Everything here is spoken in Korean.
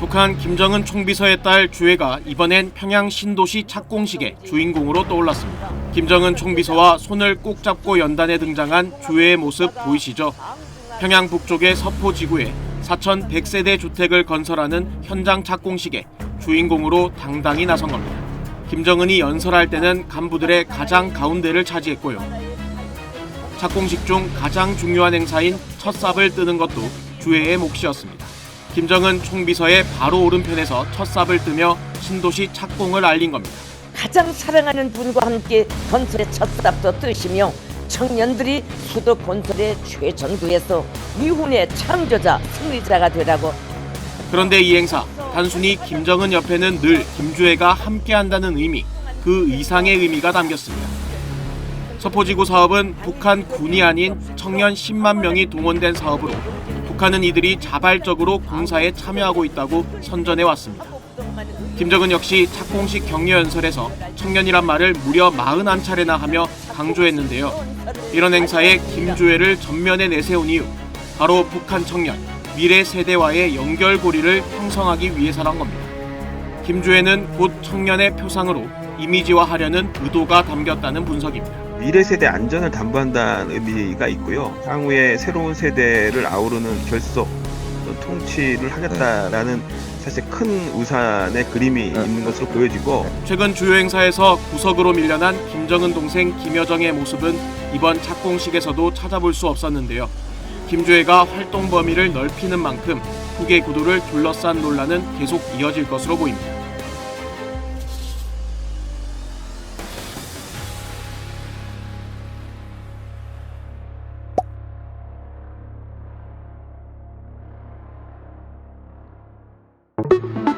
북한 김정은 총비서의 딸 주애가 이번엔 평양 신도시 착공식의 주인공으로 떠올랐습니다. 김정은 총비서와 손을 꼭 잡고 연단에 등장한 주애의 모습 보이시죠? 평양 북쪽의 서포 지구에 4,100세대 주택을 건설하는 현장 착공식에 주인공으로 당당히 나선 겁니다. 김정은이 연설할 때는 간부들의 가장 가운데를 차지했고요. 착공식 중 가장 중요한 행사인 첫 삽을 뜨는 것도 주애의 몫이었습니다. 김정은 총비서의 바로 오른편에서 첫 삽을 뜨며 신도시 착공을 알린 겁니다. 가장 사랑하는 분과 함께 건설의 첫 삽도 뜨시며 청년들이 수도 건설의 최전두에서 미훈의 창조자 승리자가 되라고 그런데 이 행사 단순히 김정은 옆에는 늘 김주애가 함께한다는 의미 그 이상의 의미가 담겼습니다. 서포지구 사업은 북한 군이 아닌 청년 10만 명이 동원된 사업으로 북한은 이들이 자발적으로 공사에 참여하고 있다고 선전해 왔습니다. 김정은 역시 착공식 격려 연설에서 청년이란 말을 무려 41차례나 하며 강조했는데요. 이런 행사에 김주애를 전면에 내세운 이유 바로 북한 청년 미래 세대와의 연결고리를 형성하기 위해서란 겁니다. 김주애는 곧 청년의 표상으로 이미지화하려는 의도가 담겼다는 분석입니다. 미래 세대 안전을 담보한다는 의미가 있고요. 향후에 새로운 세대를 아우르는 결속, 또 통치를 하겠다라는 사실 큰 우산의 그림이 있는 것으로 보여지고 최근 주요 행사에서 구석으로 밀려난 김정은 동생 김여정의 모습은 이번 착공식에서도 찾아볼 수 없었는데요. 김주애가 활동 범위를 넓히는 만큼 후계 구도를 둘러싼 논란은 계속 이어질 것으로 보입니다. you